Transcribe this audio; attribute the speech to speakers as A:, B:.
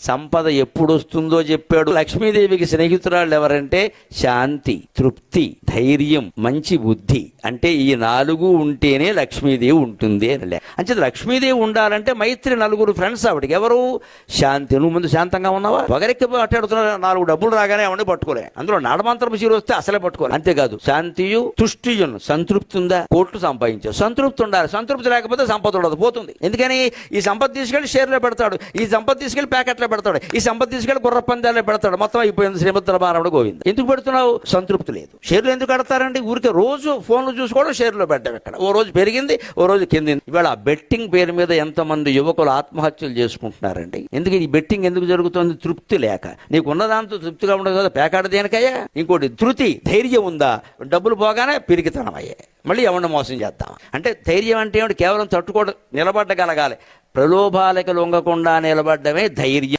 A: సంపద ఎప్పుడు వస్తుందో చెప్పాడు. లక్ష్మీదేవికి స్నేహితురాళ్ళు ఎవరంటే శాంతి తృప్తి ధైర్యం మంచి బుద్ధి. అంటే ఈ నాలుగు ఉంటేనే లక్ష్మీదేవి ఉంటుంది అని లే అంటే లక్ష్మీదేవి ఉండాలంటే మైత్రి నలుగురు ఫ్రెండ్స్ ఆవిడకి. ఎవరు? శాంతి. నువ్వు ముందు శాంతంగా ఉన్నావా? ఒకరికి మాట్లాడుతున్నా నాలుగు డబ్బులు రాగానే అవన్నీ పట్టుకోలే. అందులో నాడమంత్రం చీరు వస్తే అసలే పట్టుకోలే. అంతేకాదు శాంతియు తుష్టియును. సంతృప్తి ఉందా? కోట్లు సంపాదించావు. సంతృప్తి ఉండాలి. సంతృప్తి లేకపోతే సంపద ఉండదు. పోతుంది. ఎందుకని? ఈ సంపద తీసుకెళ్ళి షేర్లో పెడతాడు. ఈ సంపద తీసుకెళ్ళి ప్యాకెట్లో పెడతాడు. ఈ సంపద తీసుకెళ్ళి గుర్ర పందాలే పెడతాడు. మొత్తం అయిపోయింది శ్రీమతుల మానవుడు గోవింద్. ఎందుకు పెడుతున్నావు? సంతృప్తి లేదు. షేర్లు ఎందుకు కడతారండి? ఊరికే రోజు ఫోన్లు చూసుకోవడం షేర్లో పెట్టడం ఇక్కడ ఓ రోజు పెరిగింది ఓ రోజు కిందింది. ఇవాళ బెట్టింగ్ పేరు మీద ఎంతమంది యువకులు ఆత్మహత్యలు చేసుకుంటున్నారండి? ఎందుకు ఈ బెట్టింగ్ ఎందుకు జరుగుతుంది? తృప్తి లేక. నీకు ఉన్నదాంతో తృప్తిగా ఉండదు కదా పేకాడ దేనికయ్యా? ఇంకోటి ధృతి ధైర్యం ఉందా? డబ్బులు పోగానే పిరికితనం అయ్యే. మళ్ళీ ఎవరిని మోసం చేద్దాం? అంటే ధైర్యం అంటే ఏమిటి? కేవలం తట్టుకోవడం నిలబడగలగాలి ప్రలోభాలకు లొంగకుండా నిలబడమే ధైర్యం.